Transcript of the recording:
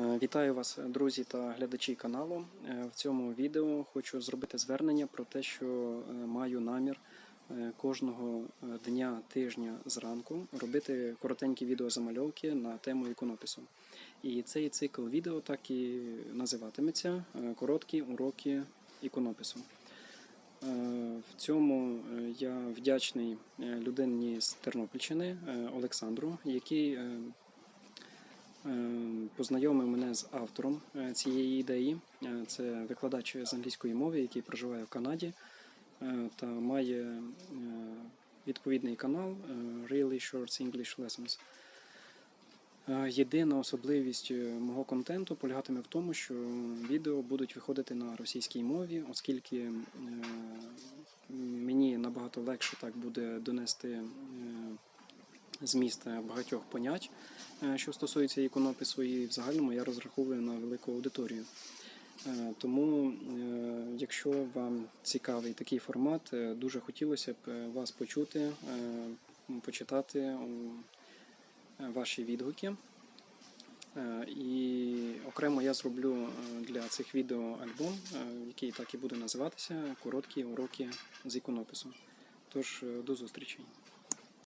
Е, Вітаю вас, друзі та глядачі каналу. Е, В цьому відео хочу зробити звернення про те, що е, маю намір кожного дня тижня зранку робити коротенькі відеозамальовки на тему іконопису. І цей цикл відео так і називатиметься Короткі уроки іконопису. В цьому я вдячний людині з Тернопільщини Олександру, який познайомив мене з автором е, цієї ідеї. Е, Це викладач з англійської мови, який проживає в Канаді е, та має відповідний канал Really Short English Lessons. Єдина особливість мого контенту полягатиме в тому, що відео будуть виходити на російській мові, оскільки мені набагато легше так буде донести зміст багатьох понять, е, що стосується іконопису, і в загальному я розраховую на велику аудиторію. Е, Тому, е, якщо вам цікавий такий формат, дуже хотілося б вас почути, почитати ваші відгуки. І окремо я зроблю для цих відео альбом, який так і буде називатися Короткі уроки з іконопису. Тож до зустрічі.